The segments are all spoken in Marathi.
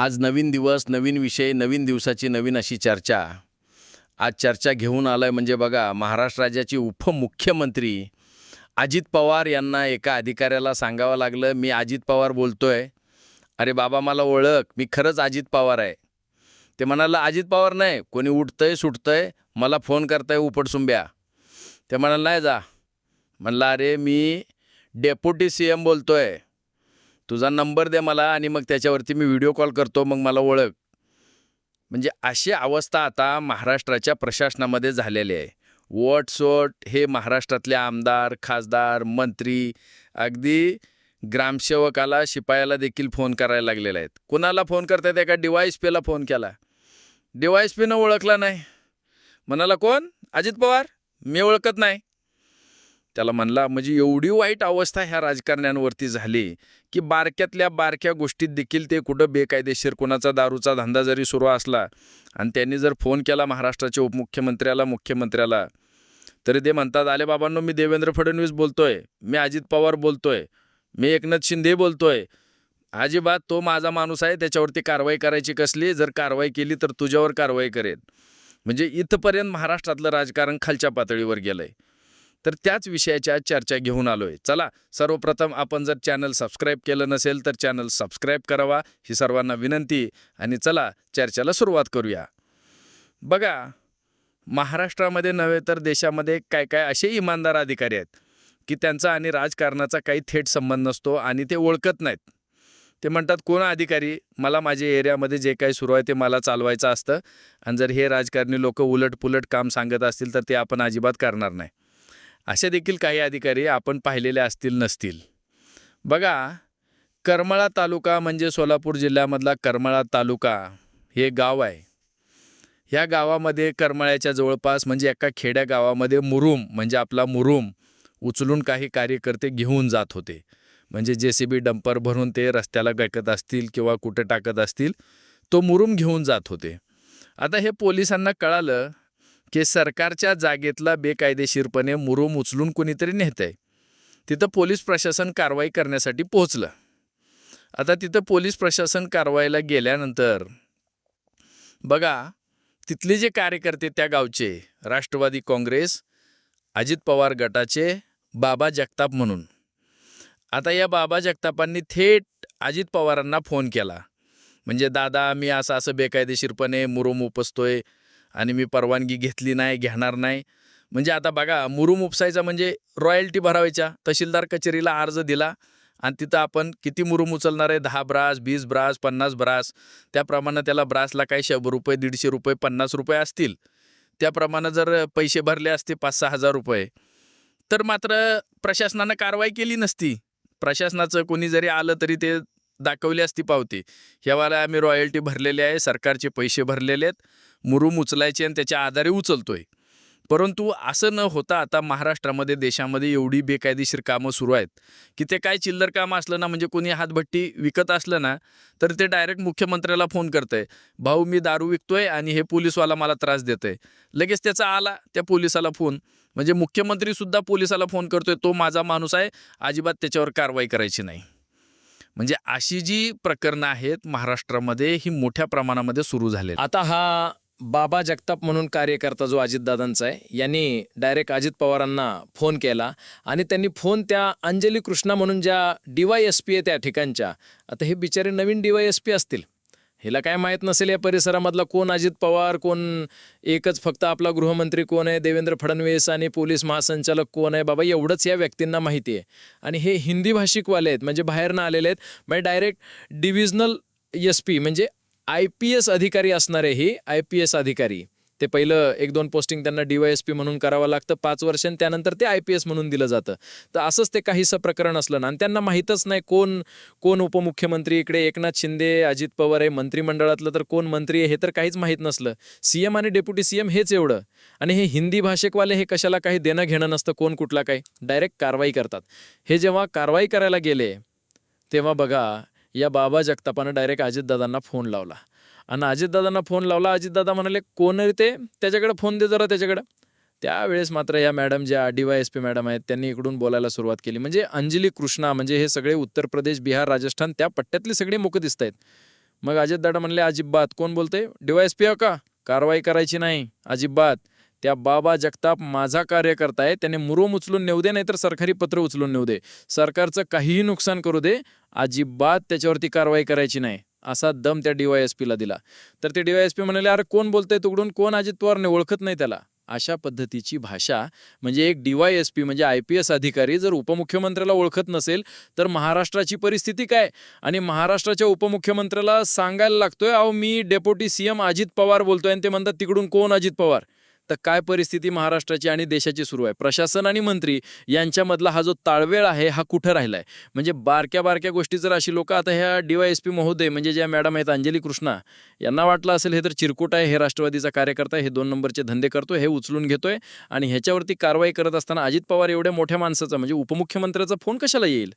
आज नवीन दिवस नवीन विषय नवीन दिवसाची नवीन अशी चर्चा. आज चर्चा घेऊन आलं आहे म्हणजे बघा महाराष्ट्र राज्याचे उपमुख्यमंत्री अजित पवार यांना एका अधिकाऱ्याला सांगावं लागलं मी अजित पवार बोलतोय. अरे बाबा मला ओळख मी खरंच अजित पवार आहे. ते म्हणालं अजित पवार नाही कोणी उठतंय सुटतंय मला फोन करताय उपटसुंब्या. ते म्हणाल नाही जा. म्हणलं अरे मी डेप्युटी सी एम बोलतोय. तुझा नंबर दे मला आणि मग त्याच्यावरती मी व्हिडिओ कॉल करतो मग मला ओळख. म्हणजे अशी अवस्था आता महाराष्ट्राच्या प्रशासनामध्ये झालेली आहे. वॉटसोट हे महाराष्ट्रातले आमदार खासदार मंत्री अगदी ग्रामसेवकाला शिपायाला देखील फोन करायला लागलेले आहेत. कुणाला फोन करतात एका डिवाईस पेला फोन केला. डिवाईस पेनं ओळखला नाही. म्हणाला कोण? अजित पवार? मी ओळखत नाही. त्याला म्हणला म्हणजे एवढी वाईट अवस्था ह्या राजकारण्यांवरती झाली की बारक्यातल्या बारक्या गोष्टीत देखील ते कुठं बेकायदेशीर कोणाचा दारूचा धंदा जरी सुरू असला आणि त्यांनी जर फोन केला महाराष्ट्राच्या उपमुख्यमंत्र्याला मुख्यमंत्र्याला तरी ते म्हणतात आले बाबांनो मी देवेंद्र फडणवीस बोलतोय मी अजित पवार बोलतोय मी एकनाथ शिंदे बोलतोय. अजिबात तो माझा माणूस आहे त्याच्यावरती कारवाई करायची कसली? जर कारवाई केली तर तुझ्यावर कारवाई करेन. म्हणजे इथंपर्यंत महाराष्ट्रातलं राजकारण खालच्या पातळीवर गेलं आहे तर त्याच विषयाच्या चर्चा घेऊन आलो आहे चला सर्वप्रथम आपण जर चॅनल सबस्क्राईब केलं नसेल तर चॅनल सबस्क्राईब करावा ही सर्वांना विनंती. आणि चला चर्चेला सुरुवात करूया. बघा महाराष्ट्रामध्ये नव्हे तर देशामध्ये काय काय असे इमानदार अधिकारी आहेत की त्यांचा आणि राजकारणाचा काही थेट संबंध नसतो आणि ते ओळखत नाहीत. ते म्हणतात कोण अधिकारी? मला माझ्या एरियामध्ये जे काही सुरू आहे ते मला चालवायचं असतं. आणि जर हे राजकारणी लोक उलटपुलट काम सांगत असतील तर ते आपण अजिबात करणार नाही. असे देखील काही अधिकारी आपण पाहिलेले असतील नसतील. बघा करमळा तालुका म्हणजे सोलापूर जिल्ह्यामधला करमळा तालुका हे गाव आहे. ह्या गावामध्ये करमळ्याच्या जवळपास म्हणजे एका खेड्या गावामध्ये मुरुम म्हणजे आपला मुरुम उचलून काही कार्यकर्ते घेऊन जात होते. म्हणजे जे सी बी डंपर भरून ते रस्त्याला गळकत असतील किंवा कुठं टाकत असतील तो मुरुम घेऊन जात होते. आता हे पोलिसांना कळालं की सरकारच्या जागेतला बेकायदेशीरपणे मुरुम उचलून कोणीतरी नेत आहे तिथं पोलीस प्रशासन कारवाई करण्यासाठी पोहोचलं. आता तिथं पोलीस प्रशासन कारवाईला गेल्यानंतर बघा तिथले जे कार्यकर्ते त्या गावचे राष्ट्रवादी काँग्रेस अजित पवार गटाचे बाबा जगताप म्हणून. आता या बाबा जगतापांनी थेट अजित पवारांना फोन केला. म्हणजे दादा मी असं असं बेकायदेशीरपणे मुरुम उपसतोय आणि मी परवानगी घेतली नाही घेणार नाही. म्हणजे आता बघा मुरुम उपसायचा म्हणजे रॉयल्टी भरावायच्या. तहसीलदार कचेरीला अर्ज दिला आणि तिथं आपण किती मुरुम उचलणार आहे? दहा ब्रास वीस ब्रास पन्नास ब्रास. त्याप्रमाणे त्याला ब्रासला काही शंभर रुपये दीडशे रुपये पन्नास रुपये असतील. त्याप्रमाणे जर पैसे भरले असते पाच सहा हजार रुपये. तर मात्र प्रशासनानं कारवाई केली नसती. प्रशासनाचं कोणी जरी आलं तरी ते दाखवली असती पावती. ह्यावाला आम्ही रॉयल्टी भरलेली आहे सरकारचे पैसे भरलेले आहेत. मुरुम उचलायचे आणि त्याच्या आधारे उचलतोय. परंतु असं न होता आता महाराष्ट्रामध्ये देशामध्ये एवढी बेकायदेशीर कामं सुरू आहेत की ते काय चिल्लर काम असलं ना म्हणजे कोणी हातभट्टी विकत असलं ना तर ते डायरेक्ट मुख्यमंत्र्याला फोन करतंय. भाऊ मी दारू विकतोय आणि हे पोलीसवाला मला त्रास देतोय. लगेच त्याचा आला त्या पोलिसाला फोन. म्हणजे मुख्यमंत्रीसुद्धा पोलिसाला फोन करतोय तो माझा माणूस आहे अजिबात त्याच्यावर कारवाई करायची नाही. म्हणजे अशी जी प्रकरणं आहेत महाराष्ट्रामध्ये ही मोठ्या प्रमाणामध्ये सुरू झाले आता हा बाबा जगताप म्हणून कार्यकर्ता जो अजितदादांचा आहे यांनी डायरेक्ट अजित पवारांना फोन केला आणि त्यांनी फोन त्या अंजली कृष्णा म्हणून ज्या डी वाय एस पी आहे त्या ठिकाणच्या. आता हे बिचारे नवीन डी वाय एस पी असतील. हिला काय माहीत नसेल या परिसरामधला कोण अजित पवार कोण एकच फक्त आपला गृहमंत्री कोण आहे देवेंद्र फडणवीस आणि पोलीस महासंचालक कोण आहे? बाबा एवढंच या व्यक्तींना माहिती आहे. आणि हे हिंदी भाषिकवाले आहेत म्हणजे बाहेरनं आलेले आहेत. म्हणजे डायरेक्ट डिव्हिजनल एस पी म्हणजे आय पी एस अधिकारी असणारे ही आय पी एस अधिकारी. ते पहिलं एक दोन पोस्टिंग त्यांना डीवायएसपी म्हणून करावं लागतं पाच वर्षांनी त्यानंतर ते आय पी एस म्हणून दिलं जातं. तर असंच ते काहीसं प्रकरण असलं ना आणि त्यांना माहीतच नाही कोण कोण उपमुख्यमंत्री इकडे एकनाथ शिंदे अजित पवार आहे मंत्रिमंडळातलं तर कोण मंत्री आहे हे तर काहीच माहीत नसलं. सी एम आणि डेप्युटी सी एम हेच एवढं. आणि हे हिंदी भाषेकवाले हे कशाला काही देणं घेणं नसतं कोण कुठला काही. डायरेक्ट कारवाई करतात. हे जेव्हा कारवाई करायला गेले तेव्हा बघा या बाबा जगतापानं डायरेक्ट अजितदादांना फोन लावला. आणि अजितदादांना फोन लावला. अजितदादा म्हणाले कोण आहे ते? त्याच्याकडे फोन दे जरा त्याच्याकडं. त्यावेळेस मात्र या मॅडम ज्या D Y S P madam आहेत त्यांनी इकडून बोलायला सुरुवात केली. म्हणजे अंजली कृष्णा म्हणजे हे सगळे उत्तर प्रदेश बिहार राजस्थान त्या पट्ट्यातले सगळे मुख दिसत आहेत. मग अजितदादा म्हणले अजिबात कोण बोलते? एस पी का? कारवाई करायची नाही. अजिबात. त्या बाबा जगताप माझा कार्यकर्ता आहे. त्याने मुरुम उचलून नेऊ दे नाहीतर सरकारी पत्र उचलून नेऊ दे. सरकारचं काहीही नुकसान करू दे. अजिबात त्याच्यावरती कारवाई करायची नाही. असा दम त्या डीवायएसपीला दिला. तर ते डीवायएसपी म्हणाले अरे कोण बोलतंय तुकडून? कोण अजित पवारने ओळखत नाही त्याला? अशा पद्धतीची भाषा म्हणजे एक डीवायएसपी म्हणजे आय पी एस अधिकारी जर उपमुख्यमंत्र्याला ओळखत नसेल तर महाराष्ट्राची परिस्थिती काय? आणि महाराष्ट्राच्या उपमुख्यमंत्र्याला सांगायला लागतोय अहो मी डेप्युटी सीएम अजित पवार बोलतोय. आणि ते म्हणतात तिकडून कोण अजित पवार? तर काय परिस्थिती महाराष्ट्राची आणि देशाची सुरू आहे? प्रशासन आणि मंत्री यांच्यामधला हा जो ताळवेळ आहे हा कुठं राहिलाय? म्हणजे बारक्या बारक्या गोष्टी जर अशी लोक आता ह्या डीवायएसपी महोदय म्हणजे ज्या मॅडम आहेत अंजली कृष्णा यांना वाटलं असेल हे तर चिरकुट आहे हे राष्ट्रवादीचा कार्यकर्ता आहे, हे दोन नंबरचे धंदे करतोय हे उचलून घेतोय आणि ह्याच्यावरती कारवाई करत असताना अजित पवार एवढ्या मोठ्या माणसाचा म्हणजे उपमुख्यमंत्र्याचा फोन कशाला येईल?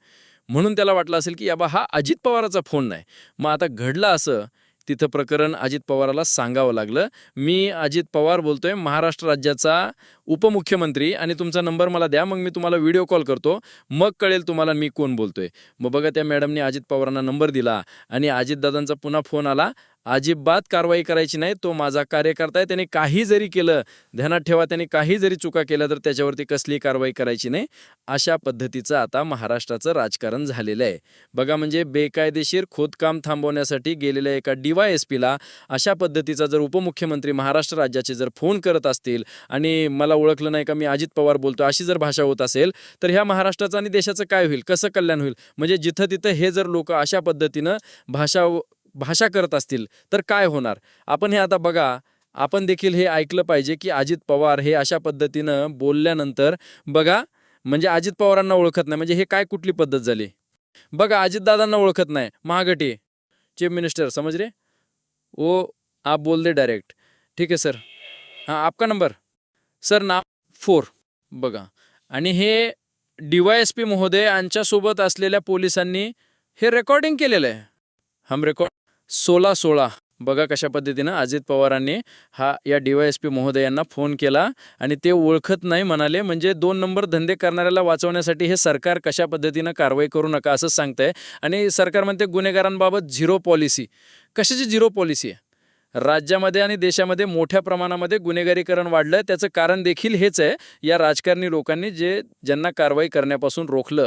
म्हणून त्याला वाटलं असेल की याबा हा अजित पवाराचा फोन नाही. मग आता घडलं असं तिथं प्रकरण अजित पवाराला सांगावं लागलं. मी अजित पवार बोलतोय महाराष्ट्र राज्याचा उपमुख्यमंत्री आणि तुमचा नंबर मला द्या मग मी तुम्हाला व्हिडिओ कॉल करतो. मग कळेल तुम्हाला मी कोण बोलतोय. मग बघा त्या मॅडमने अजित पवारांना नंबर दिला आणि अजितदादांचा पुन्हा फोन आला. अजिबात कारवाई करायची नाही. तो माझा कार्यकर्ता आहे. त्याने काही जरी केलं ध्यानात ठेवा त्याने काही जरी चुका केल्या तर त्याच्यावरती कसली कारवाई करायची नाही. अशा पद्धतीचं आता महाराष्ट्राचं राजकारण झालेलं आहे. बघा म्हणजे बेकायदेशीर खोदकाम थांबवण्यासाठी गेलेल्या एका डी वाय एस पीला अशा पद्धतीचा जर उपमुख्यमंत्री महाराष्ट्र राज्याचे जर फोन करत असतील आणि मला ओळखलं नाही का मी अजित पवार बोलतो अशी जर भाषा होत असेल तर ह्या महाराष्ट्राचं आणि देशाचं काय होईल? कसं कल्याण होईल? म्हणजे जिथं तिथं हे जर लोक अशा पद्धतीनं भाषा भाषा करत असतील तर काय होणार? आपण हे आता बघा आपण देखील हे ऐकलं पाहिजे की अजित पवार हे अशा पद्धतीनं बोलल्यानंतर बघा म्हणजे अजित पवारांना ओळखत नाही म्हणजे हे काय कुठली पद्धत झाली? बघा अजितदादांना ओळखत नाही महागटे चीफ मिनिस्टर समज रे? ओ आप बोल दे डायरेक्ट ठीक आहे सर हां आपका नंबर सर नाव? फोर बघा. आणि हे डी वाय एस पी महोदय यांच्यासोबत असलेल्या पोलिसांनी हे रेकॉर्डिंग केलेलं आहे. हम रेकॉर्ड सोळा सोळा. बघा कशा पद्धतीनं अजित पवारांनी हा या डी वाय एस पी महोदयांना फोन केला आणि ते ओळखत नाही म्हणाले म्हणजे दोन नंबर धंदे करणाऱ्याला वाचवण्यासाठी हे सरकार कशा पद्धतीनं कारवाई करू नका असंच सांगतंय. आणि सरकार म्हणते गुन्हेगारांबाबत झिरो पॉलिसी. कशाची झिरो पॉलिसी आहे? राज्यामध्ये आणि देशामध्ये मोठ्या प्रमाणामध्ये गुन्हेगारीकरण वाढलं त्याचं कारण देखील हेच आहे. या राजकारणी लोकांनी जे ज्यांना कारवाई करण्यापासून रोखलं